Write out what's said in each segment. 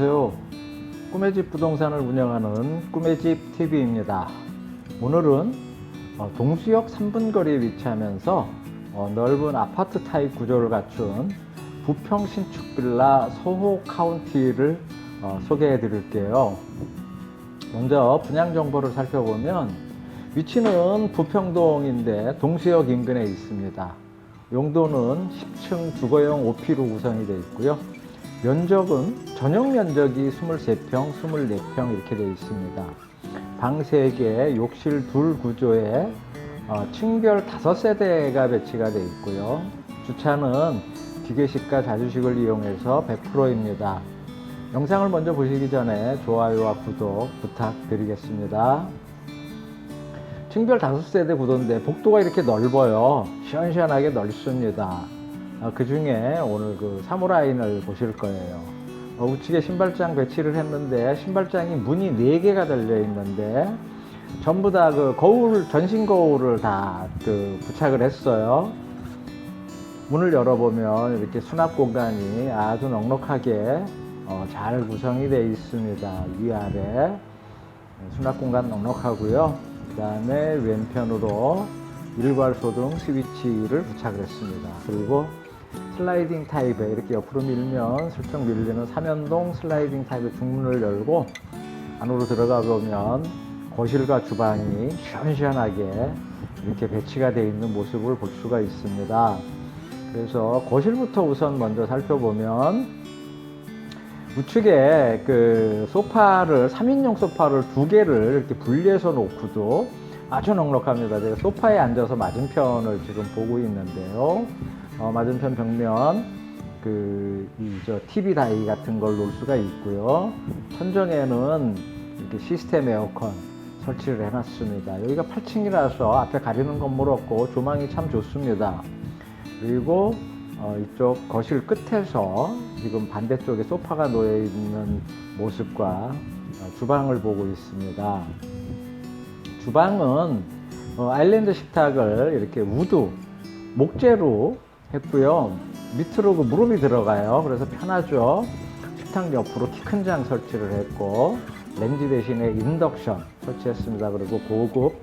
안녕하세요. 꿈의 집 부동산을 운영하는 꿈의 집 TV입니다. 오늘은 어, 동수역 3분 거리에 위치하면서 어, 넓은 아파트 타입 구조를 갖춘 부평 신축 빌라 소호 카운티를 어, 소개해 드릴게요. 먼저 분양 정보를 살펴보면 위치는 부평동인데 동수역 인근에 있습니다. 용도는 10층 주거용 오피로 구성이 되어 있고요. 면적은 전용 면적이 23평, 24평 이렇게 되어 있습니다. 방 3개, 욕실 둘 구조에 어, 층별 5세대가 배치가 되어 있고요. 주차는 기계식과 자주식을 이용해서 100%입니다. 영상을 먼저 보시기 전에 좋아요와 구독 부탁드리겠습니다. 층별 5세대 구도인데 복도가 이렇게 넓어요. 시원시원하게 넓습니다. 그 중에 오늘 그 사무라인을 보실 거예요. 어, 우측에 신발장 배치를 했는데 신발장이 문이 4개가 달려 있는데 전부 다 그 거울, 전신 거울을 다 그 부착을 했어요. 문을 열어보면 이렇게 수납 공간이 아주 넉넉하게 어, 잘 구성이 되어 있습니다. 위아래 수납 공간 넉넉하고요. 그 다음에 왼편으로 일괄 소등 스위치를 부착을 했습니다. 그리고 슬라이딩 타입에 이렇게 옆으로 밀면 슬쩍 밀리는 삼연동 슬라이딩 타입의 중문을 열고 안으로 들어가 보면 거실과 주방이 시원시원하게 이렇게 배치가 되어 있는 모습을 볼 수가 있습니다. 그래서 거실부터 우선 먼저 살펴보면 우측에 그 소파를 3인용 소파를 두 개를 이렇게 분리해서 놓고도 아주 넉넉합니다. 제가 소파에 앉아서 맞은편을 지금 보고 있는데요. 어, 맞은편 벽면 그 이 저 TV 다이 같은 걸 놓을 수가 있고요. 천정에는 이렇게 시스템 에어컨 설치를 해놨습니다. 여기가 8층이라서 앞에 가리는 건물 없고 조망이 참 좋습니다. 그리고 어, 이쪽 거실 끝에서 지금 반대쪽에 소파가 놓여 있는 모습과 어, 주방을 보고 있습니다. 주방은 어, 아일랜드 식탁을 이렇게 우드 목재로 했고요. 밑으로 그 무릎이 들어가요. 그래서 편하죠. 식탁 옆으로 키 큰 장 설치를 했고 렌즈 대신에 인덕션 설치했습니다. 그리고 고급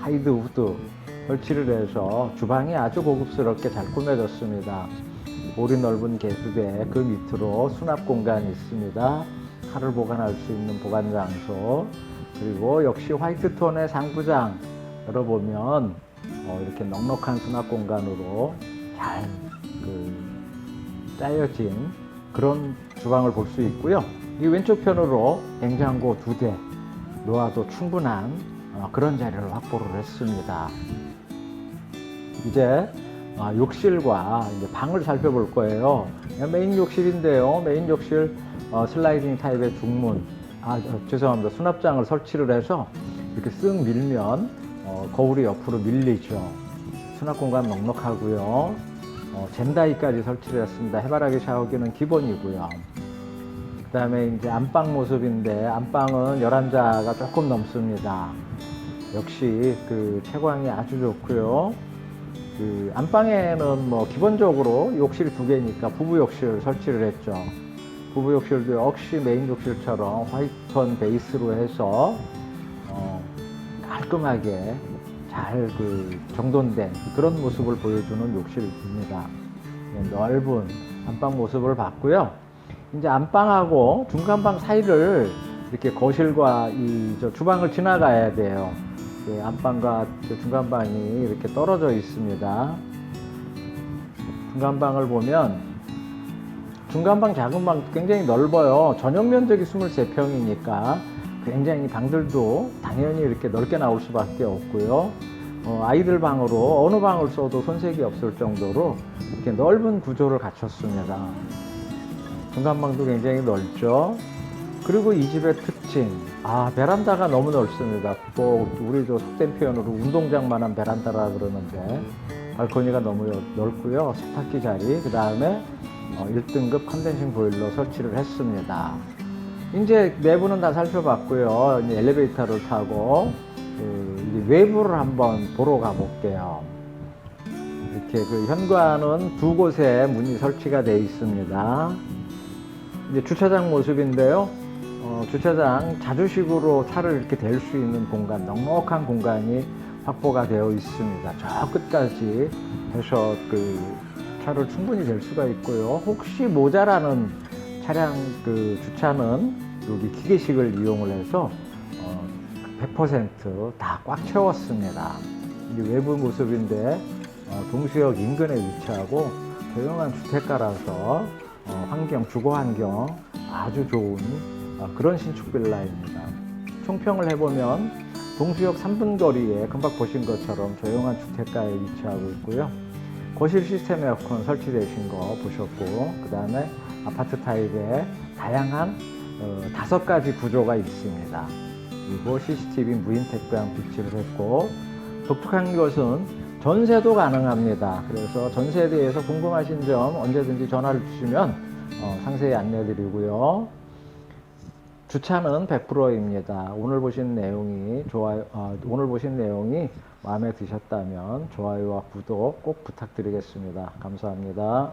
하이드 우드 설치를 해서 주방이 아주 고급스럽게 잘 꾸며졌습니다. 볼이 넓은 개수대 그 밑으로 수납 공간이 있습니다. 칼을 보관할 수 있는 보관 장소 그리고 역시 화이트 톤의 상부장 열어보면 어, 이렇게 넉넉한 수납 공간으로 잘 그, 짜여진 그런 주방을 볼 수 있고요. 이 왼쪽 편으로 냉장고 두 대 놓아도 충분한 어, 그런 자리를 확보를 했습니다. 이제 아, 욕실과 이제 방을 살펴볼 거예요. 메인 욕실인데요. 메인 욕실 어, 슬라이딩 타입의 중문. 아, 어, 죄송합니다. 수납장을 설치를 해서 이렇게 쓱 밀면 어, 거울이 옆으로 밀리죠. 수납 공간 넉넉하고요. 어, 젠다이까지 설치를 했습니다. 해바라기 샤워기는 기본이고요. 그 다음에 이제 안방 모습인데 안방은 11자가 조금 넘습니다. 역시 그 채광이 아주 좋고요. 그 안방에는 뭐 기본적으로 욕실 두 개니까 부부 욕실 설치를 했죠. 부부 욕실도 역시 메인 욕실처럼 화이트톤 베이스로 해서 어, 깔끔하게 잘 그 정돈된 그런 모습을 보여주는 욕실입니다. 네, 넓은 안방 모습을 봤고요. 이제 안방하고 중간방 사이를 이렇게 거실과 이 저 주방을 지나가야 돼요. 그 안방과 그 중간방이 이렇게 떨어져 있습니다. 중간방을 보면 중간 방 작은 방 굉장히 넓어요. 전용 면적이 23평이니까 굉장히 방들도 당연히 이렇게 넓게 나올 수밖에 없고요. 어, 아이들 방으로 어느 방을 써도 손색이 없을 정도로 이렇게 넓은 구조를 갖췄습니다. 중간방도 굉장히 넓죠. 그리고 이 집의 특징, 아 베란다가 너무 넓습니다. 또 우리 저 속된 표현으로 운동장만한 베란다라 그러는데 발코니가 너무 넓고요. 세탁기 자리, 그 다음에 어, 1등급 컨덴싱 보일러 설치를 했습니다. 이제 내부는 다 살펴봤고요. 이제 엘리베이터를 타고 그 외부를 한번 보러 가볼게요. 이렇게 그 현관은 두 곳에 문이 설치가 되어 있습니다. 이제 주차장 모습인데요. 어, 주차장 자주식으로 차를 이렇게 댈 수 있는 공간, 넉넉한 공간이 확보가 되어 있습니다. 저 끝까지 해서 그 차를 충분히 댈 수가 있고요. 혹시 모자라는 차량 그 주차는 여기 기계식을 이용을 해서 어, 100%다 꽉 채웠습니다. 이게 외부 모습인데 어, 동수역 인근에 위치하고 조용한 주택가라서 어, 환경, 주거 환경 아주 좋은 어, 그런 신축 빌라입니다. 총평을 해보면 동수역 3분 거리에 금방 보신 것처럼 조용한 주택가에 위치하고 있고요. 거실 시스템 에어컨 설치되신 거 보셨고 그 다음에 아파트 타입의 다양한 어, 다섯 가지 구조가 있습니다. 그리고 CCTV 무인 택배함 비치를 했고 독특한 것은 전세도 가능합니다. 그래서 전세에 대해서 궁금하신 점 언제든지 전화를 주시면 어, 상세히 안내드리고요. 주차는 100%입니다. 오늘 보신 내용이 좋아요, 아, 오늘 보신 내용이 마음에 드셨다면 좋아요와 구독 꼭 부탁드리겠습니다. 감사합니다.